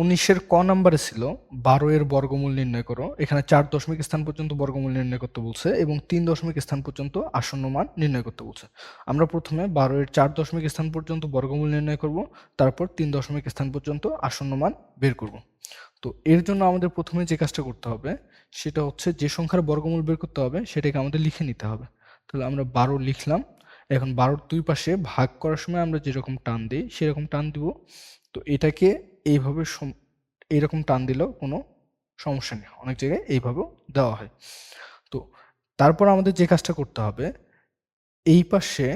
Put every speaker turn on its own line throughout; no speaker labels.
উনিশের ক নাম্বারে ছিল, বারো এর বর্গমূল নির্ণয় করো। এখানে চার দশমিক স্থান পর্যন্ত বর্গমূল নির্ণয় করতে বলছে এবং তিন দশমিক স্থান পর্যন্ত আসন্ন মান নির্ণয় করতে বলছে। আমরা প্রথমে বারো এর চার দশমিক স্থান পর্যন্ত বর্গমূল নির্ণয় করব, তারপর তিন দশমিক স্থান পর্যন্ত আসন্ন মান বের করব। তো এর জন্য আমাদের প্রথমে যে কাজটা করতে হবে, সেটা হচ্ছে যে সংখ্যার বর্গমূল বের করতে হবে, সেটাকে আমাদের লিখে নিতে হবে। তাহলে আমরা বারো লিখলাম। এখন বারোর দুই পাশে ভাগ করার সময় আমরা যেরকম টান দিই, সেরকম টান দিব। তো এটাকে এইভাবে এইরকম টান দিলেও কোনো সমস্যা নেই। অনেক জায়গায় এইভাবেও দেওয়া হয়। তো তারপর আমাদের যে কাজটা করতে হবে, এই পাশে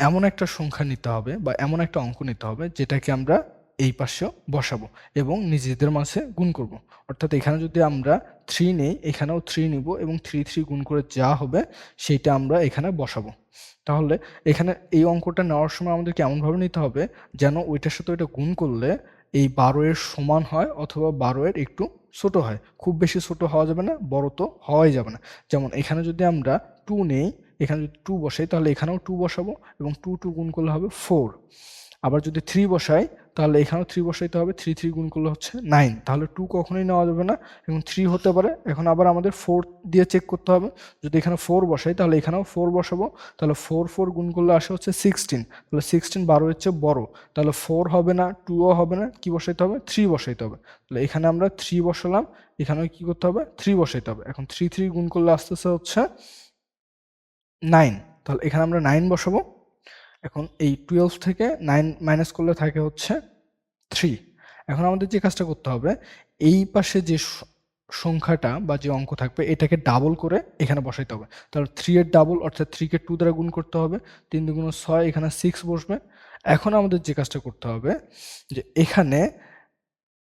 এমন একটা সংখ্যা নিতে হবে বা এমন একটা অঙ্ক নিতে হবে যেটাকে আমরা এই পাশেও বসাবো এবং নিজেদের মাঝে গুণ করব। অর্থাৎ এখানে যদি আমরা থ্রি নেই, এখানেও থ্রি নিব এবং থ্রি থ্রি গুণ করে যা হবে সেইটা আমরা এখানে বসাবো। তাহলে এখানে এই অঙ্কটা নেওয়ার সময় আমাদেরকে এমনভাবে নিতে হবে যেন ওইটার সাথে ওইটা গুণ করলে এই বারো এর সমান হয় অথবা বারো এর একটু ছোট হয়। খুব বেশি ছোট হওয়া যাবে না, বড় তো হওয়াই যাবে না। যেমন এখানে যদি আমরা টু নেই, এখানে যদি টু বসাই, তাহলে এখানেও টু বসাবো এবং টু টু গুণ করলে হবে ফোর আবার যদি থ্রি বসাই তাহলে এখানেও থ্রি বসাইতে হবে থ্রি থ্রি গুণ করলে হচ্ছে নাইন তাহলে টু কখনোই নেওয়া যাবে না, এবং থ্রি হতে পারে। এখন আবার আমাদের ফোর দিয়ে চেক করতে হবে। যদি এখানে ফোর বসাই, তাহলে এখানেও ফোর বসাবো। তাহলে ফোর ফোর গুণ করলে আসে হচ্ছে সিক্সটিন তাহলে সিক্সটিন বারো হচ্ছে বড়। তাহলে ফোর হবে না টুও হবে না, কি বসাইতে হবে? থ্রি বসাইতে হবে। তাহলে এখানে আমরা থ্রি বসালাম এখানেও কি করতে হবে? থ্রি বসাইতে হবে। এখন থ্রি থ্রি গুণ করলে আস্তে আস্তে হচ্ছে নাইন তাহলে এখানে আমরা নাইন বসাবো। এখন এই টুয়েলভ থেকে নাইন মাইনাস করলে থাকে হচ্ছে থ্রি এখন আমাদের যে কাজটা করতে হবে, এই পাশে যে সংখ্যাটা বা যে অঙ্ক থাকবে, এটাকে ডাবল করে এখানে বসাইতে হবে। তাহলে থ্রি এর ডাবল অর্থাৎ থ্রিকে টু দ্বারা গুণ করতে হবে, তিন দুগুণ ছয় এখানে সিক্স বসবে। এখন আমাদের যে কাজটা করতে হবে, যে এখানে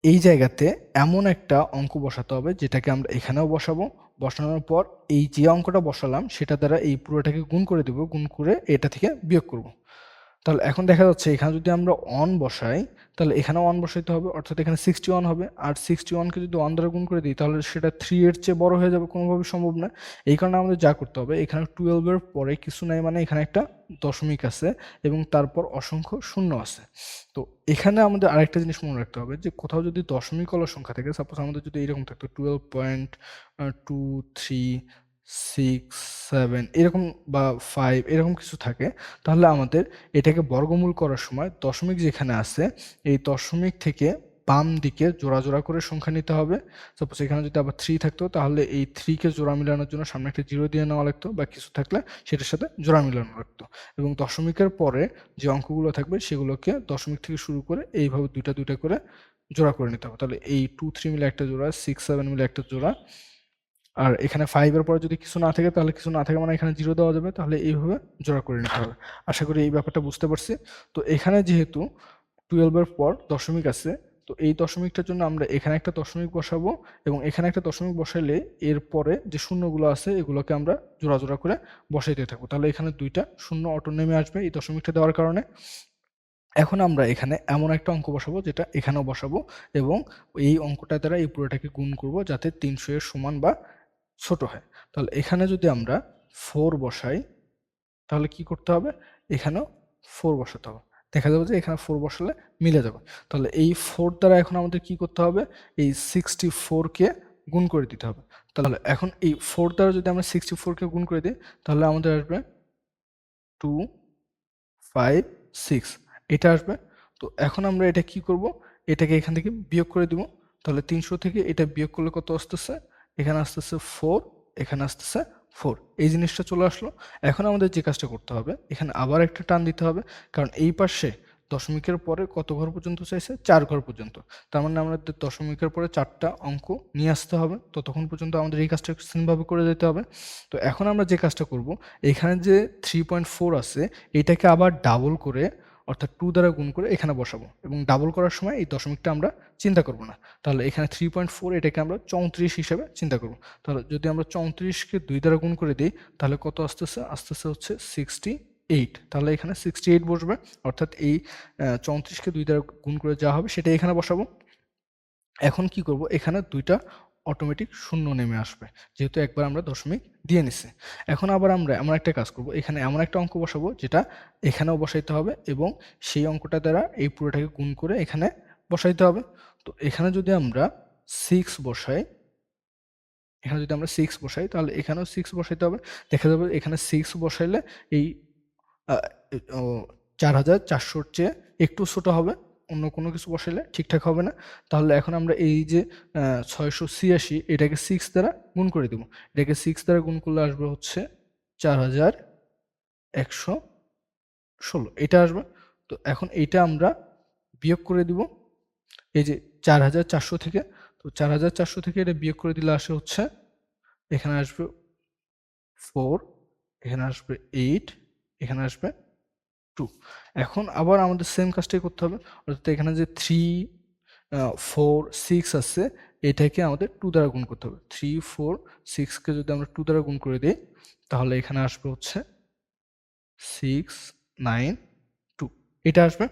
এই জায়গাতে এমন একটা অঙ্ক বসাতে হবে, যেটাকে আমরা এখানেও বসাবো। বসানোর পর এই যে অঙ্কটা বসালাম, সেটা দ্বারা এই পুরোটাকে গুণ করে দেবো, গুণ করে এটা থেকে বিয়োগ করব। তাহলে এখন দেখা যাচ্ছে এখানে যদি আমরা অন বসাই, তাহলে এখানেও অন বসাইতে হবে, অর্থাৎ এখানে সিক্সটি ওয়ান হবে। আর সিক্সটি ওয়ানকে যদি ওয়ান দ্বারা গুণ করে দিই, তাহলে সেটা থ্রি এর চেয়ে বড় হয়ে যাবে, কোনোভাবে সম্ভব না। এই কারণে আমাদের যা করতে হবে, এখানে টুয়েলভের পরে কিছু নাই মানে এখানে একটা দশমিক আছে এবং তারপর অসংখ্য শূন্য আছে। তো এখানে আমাদের আরেকটা জিনিস মনে রাখতে হবে যে কোথাও যদি দশমিক ওলা সংখ্যা থাকে সাপোজ আমাদের যদি এরকম থাকতো twelve point two three six seven এরকম বা ফাইভ এরকম কিছু থাকে, তাহলে আমাদের এটাকে বর্গমূল করার সময় দশমিক যেখানে আছে, এই দশমিক থেকে বাম দিকে জোড়া জোড়া করে সংখ্যা নিতে হবে। সাপোজ এখানে যদি আবার থ্রি থাকতো, তাহলে এই থ্রিকে জোড়া মিলানোর জন্য সামনে একটা জিরো দিয়ে নেওয়া লাগতো বা কিছু থাকলে সেটার সাথে জোড়া মিলানো লাগতো। এবং দশমিকের পরে যে অঙ্কগুলো থাকবে, সেগুলোকে দশমিক থেকে শুরু করে এইভাবে দুইটা দুইটা করে জোড়া করে নিতে হবে। তাহলে এই টু থ্রি মিলে একটা জোড়া সিক্স সেভেন মিলে একটা জোড়া আর এখানে ফাইভের পরে যদি কিছু না থাকে, তাহলে কিছু না থাকে মানে এখানে জিরো দেওয়া যাবে, তাহলে এইভাবে জোড়া করে নিতে হবে। আশা করি এই ব্যাপারটা বুঝতে পারছি। তো এখানে যেহেতু টুয়েলভের পর দশমিক আছে, তো এই দশমিকটার জন্য আমরা এখানে একটা দশমিক বসাবো এবং এখানে একটা দশমিক বসাইলে এর পরে যে শূন্যগুলো আছে, এগুলোকে আমরা জোড়া জোড়া করে বসাইতে থাকব। তাহলে এখানে দুইটা শূন্য অটো নেমে আসবে এই দশমিকটা দেওয়ার কারণে। এখন আমরা এখানে এমন একটা অঙ্ক বসাবো, যেটা এখানেও বসাবো এবং এই অঙ্কটা দ্বারা এই পুরোটাকে গুণ করব, যাতে তিনশো এর সমান বা ছোট হয়। তাহলে এখানে যদি আমরা ফোর বসাই, তাহলে কি করতে হবে? এখানেও ফোর বসাতে হবে। দেখা যাবে যে এখানে ফোর বসালে মিলে যাবে। তাহলে এই ফোর দ্বারা এখন আমাদের কি করতে হবে? এই সিক্সটি ফোরকে গুণ করে দিতে হবে। তাহলে এখন এই ফোর দ্বারা যদি আমরা সিক্সটি ফোরকে গুণ করে দিই, তাহলে আমাদের আসবে টু ফাইভ সিক্স এটা আসবে। তো এখন আমরা এটা কি করব? এটাকে এখান থেকে বিয়োগ করে দিব। তাহলে তিনশো থেকে এটা বিয়োগ করলে কত আসতেছে? এখানে আসতেছে ফোর এখানে আসতেছে ফোর এই জিনিসটা চলে আসলো। এখন আমাদের যে কাজটা করতে হবে, এখানে আবার একটা টান দিতে হবে, কারণ এই পাশে দশমিকের পরে কত ঘর পর্যন্ত চাইছে? চার ঘর পর্যন্ত। তার মানে আমাদের দশমিকের পরে চারটা অঙ্ক নিয়ে আসতে হবে। ততক্ষণ পর্যন্ত আমাদের এই কাজটা সেমভাবে করে যেতে হবে। তো এখন আমরা যে কাজটা করব, এখানে যে থ্রি পয়েন্ট ফোর আছে, এটাকে আবার ডাবল করে অর্থাৎ টু দ্বারা গুণ করে এখানে বসাবো এবং ডাবল করার সময় এই দশমিকটা আমরা চিন্তা করব না। তাহলে এখানে থ্রি পয়েন্ট ফোর এটাকে আমরা চৌত্রিশ হিসাবে চিন্তা করব। তাহলে যদি আমরা চৌত্রিশকে দুই দ্বারা গুণ করে দিই, তাহলে কত আসতেছে? আসতেছে হচ্ছে সিক্সটি এইট তাহলে এখানে সিক্সটি এইট বসবে। অর্থাৎ এই চৌত্রিশকে দুই দ্বারা গুণ করে যা হবে সেটা এখানে বসাবো। এখন কি করব? এখানে দুইটা অটোমেটিক শূন্য নেমে আসবে। যেহেতু একবার আমরা দশমিক দিয়ে নিছি। এখন আবার আমরা এমন একটা কাজ করব, এখানে এমন একটা অঙ্ক বসাবো, যেটা এখানেও বসাইতে হবে এবং সেই অঙ্কটা দ্বারা এই পুরোটাকে গুণ করে এখানে বসাইতে হবে। তো এখানে যদি আমরা সিক্স বসাই, এখানে যদি আমরা সিক্স বসাই, তাহলে এখানেও সিক্স বসাইতে হবে। দেখা যাবে এখানে সিক্স বসাইলে এই চার হাজার চারশোর চেয়ে একটু ছোটো হবে। অন্য কোনো কিছু বসাইলে ঠিকঠাক হবে না। তাহলে এখন আমরা এই যে ছয়শো ছিয়াশি এটাকে সিক্স দ্বারা গুণ করে দেবো। এটাকে সিক্স দ্বারা গুণ করলে আসবে হচ্ছে চার হাজার একশো ষোলো। এটা আসবে। তো এখন এইটা আমরা বিয়োগ করে দিব। এই যে চার হাজার চারশো থেকে, তো চার হাজার চারশো থেকে এটা বিয়োগ করে দিলে আসে হচ্ছে, এখানে আসবে ফোর এখানে আসবে এইট এখানে আসবে টু এখন আবার আমাদের সেম কাজটাই করতে হবে। অর্থাৎ এখানে যে থ্রি ফোর সিক্স আছে, এটাকে আমাদের টু দ্বারা গুণ করতে হবে। থ্রি ফোর সিক্সকে যদি আমরা টু দ্বারা গুণ করে দিই, তাহলে এখানে আসবে হচ্ছে সিক্স নাইন টু এটা আসবে।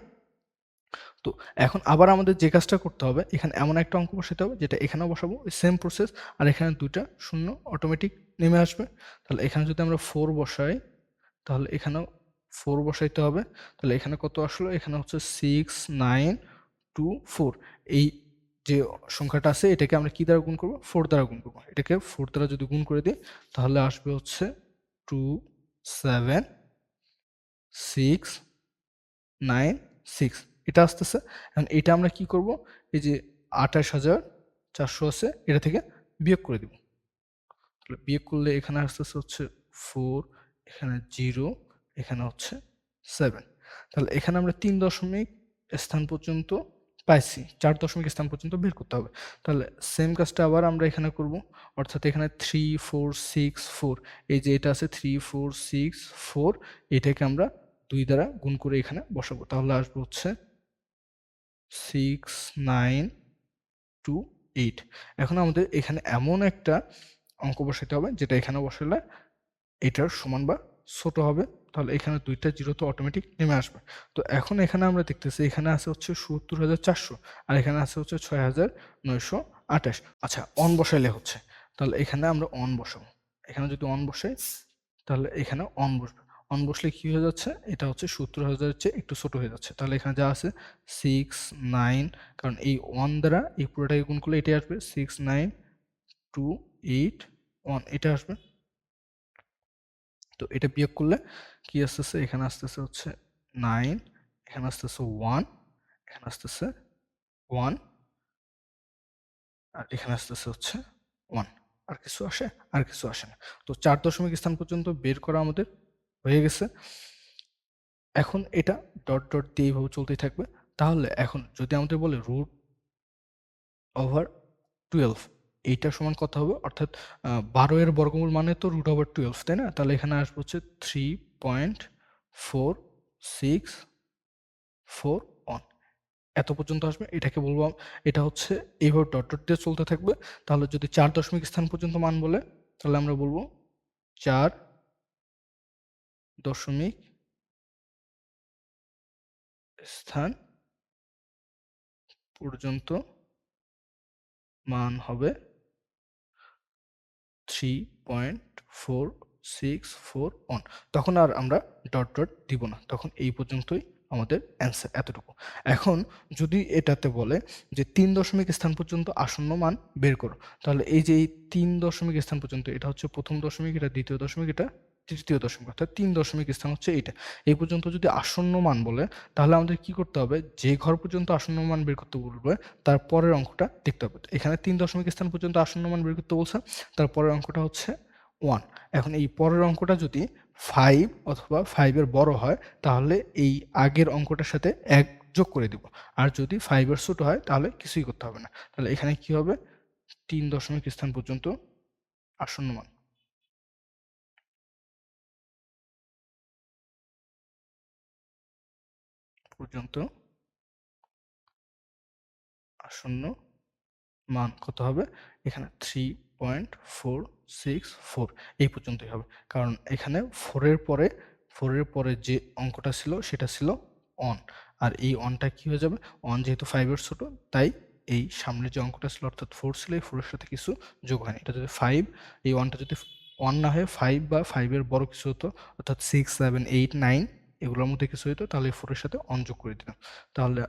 তো এখন আবার আমাদের যে কাজটা করতে হবে, এখানে এমন একটা অঙ্ক বসাতে হবে, যেটা এখানেও বসাবো সেম প্রসেস আর এখানে দুইটা শূন্য অটোমেটিক নেমে আসবে। তাহলে এখানে যদি আমরা ফোর বসাই, তাহলে এখানেও ফোর বসাইতে হবে। তাহলে এখানে কত আসলো? এখানে হচ্ছে সিক্স নাইন টু ফোর এই যে সংখ্যাটা আছে, এটাকে আমরা কি দ্বারা গুণ করব? ফোর দ্বারা গুণ করব। এটাকে ফোর দ্বারা যদি গুণ করে দিই, তাহলে আসবে হচ্ছে two seven six nine six এটা আসতেছে। এখন এটা আমরা কি করব? এই যে আঠাশ হাজার চারশো আছে, এটা থেকে বিয়োগ করে দিব। তাহলে বিয়োগ করলে এখানে আসতেছে হচ্ছে ফোর এখানে জিরো এখানে হচ্ছে সেভেন তাহলে এখানে আমরা তিন দশমিক স্থান পর্যন্ত পাইছি, চার দশমিক স্থান পর্যন্ত বের করতে হবে। তাহলে সেম কাজটা আবার আমরা এখানে করব, অর্থাৎ এখানে থ্রি ফোর সিক্স ফোর এই যে এটা আছে থ্রি ফোর সিক্স ফোর এটাকে আমরা দুই দ্বারা গুণ করে এখানে বসাবো। তাহলে আসব হচ্ছে সিক্স নাইন টু এইট এখন আমাদের এখানে এমন একটা অঙ্ক বসাতে হবে, যেটা এখানে বসালে এটার সমান বা ছোট হবে। তাহলে এখানে দুইটা জিরো তো অটোমেটিক নেমে আসবে। তো এখন এখানে আমরা দেখতেছি এখানে আছে হচ্ছে সত্তর হাজার চারশো আর এখানে আছে হচ্ছে ছয় হাজার নয়শো আঠাশ। আচ্ছা অন বসাইলে হচ্ছে। তাহলে এখানে আমরা অন বসাবো। এখানে যদি অন বসাই, তাহলে এখানে অন বসবে। অন বসলে কী হয়ে যাচ্ছে? এটা হচ্ছে সত্তর হাজারের চেয়ে একটু ছোট হয়ে যাচ্ছে। তাহলে এখানে যা আছে সিক্স নাইন কারণ এই ওয়ান দ্বারা এই পুরোটাকে গুণ করলে এটাই আসবে six nine two eight one এটা আসবে। তো এটা বিয়োগ করলে কি আসতেছে? এখানে আসতেছে হচ্ছে নাইন এখানে আসতেছে ওয়ান এখানে আসতেছে ওয়ান আর এখানে আসতেছে হচ্ছে ওয়ান আর কিছু আসে, আর কিছু আসে না। তো চার দশমিক স্থান পর্যন্ত বের করা আমাদের হয়ে গেছে। এখন এটা ডট ডট দিয়ে এইভাবে চলতেই থাকবে। তাহলে এখন যদি আমাদের বলে রুট ওভার টুয়েলভ এইটা সমান কত হবে? অর্থাৎ বারো এর বর্গমূল মানে তো রুট ওভার টুয়েলভ তাই না? তাহলে এখানে আসবে হচ্ছে three point four six four one এত পর্যন্ত আসবে, এটাকে বলব এটা হচ্ছে এইভাবে ডট ডট দিয়ে চলতে থাকবে। তাহলে যদি চার দশমিক স্থান পর্যন্ত মান বলে, তাহলে আমরা বলব চার দশমিক স্থান পর্যন্ত মান হবে three point four six four one তখন আর আমরা ডট ডট দিব না। তখন এই পর্যন্তই আমাদের অ্যান্সার এতটুকু। এখন যদি এটাতে বলে যে তিন দশমিক স্থান পর্যন্ত আসন্ন মান বের করো, তাহলে এই যে এই তিন দশমিক স্থান পর্যন্ত, এটা হচ্ছে প্রথম দশমিক, এটা দ্বিতীয় দশমিক, এটা তৃতীয় দশমিক, অর্থাৎ তিন দশমিক স্থান হচ্ছে এইটা। এই পর্যন্ত যদি আসন্ন মান বলে, তাহলে আমাদের কি করতে হবে? যে ঘর পর্যন্ত আসন্ন মান বের করতে বলবে, তার পরের অঙ্কটা দেখতে হবে। এখানে তিন দশমিক স্থান পর্যন্ত আসন্ন মান বের করতে বলছে, তার পরের অঙ্কটা হচ্ছে ওয়ান এখন এই পরের অঙ্কটা যদি ফাইভ অথবা ফাইভের বড় হয়, তাহলে এই আগের অঙ্কটার সাথে এক যোগ করে দিব। আর যদি ফাইভের ছোট হয়, তাহলে কিছুই করতে হবে না। তাহলে এখানে কি হবে? তিন দশমিক স্থান পর্যন্ত আসন্ন মান। পর্যন্ত আসন্ন মান কত হবে? এখানে three point four six four এই পর্যন্তই হবে। কারণ এখানে ফোরের পরে ফোরের পরে যে অঙ্কটা ছিল, সেটা ছিল অন আর এই অনটা কি হয়ে যাবে? অন যেহেতু ফাইভের ছোট, তাই এই সামনের যে অঙ্কটা ছিল, অর্থাৎ ফোর ছিল, এই ফোরের সাথে কিছু যোগ হয়নি। এটা যদি ফাইভ এই ওয়ানটা যদি ওয়ান না হয়ে ফাইভ বা ফাইভের বড় কিছু হতো, অর্থাৎ সিক্স সেভেন এইট নাইন এগুলোর মধ্যে কিছু হইতো, তাহলে ফোরের সাথে অন যোগ করে দিতাম। তাহলে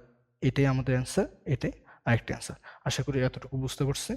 এটাই আমাদের অ্যান্সার এটাই আরেকটি অ্যান্সার আশা করি এতটুকু বুঝতে পারছি।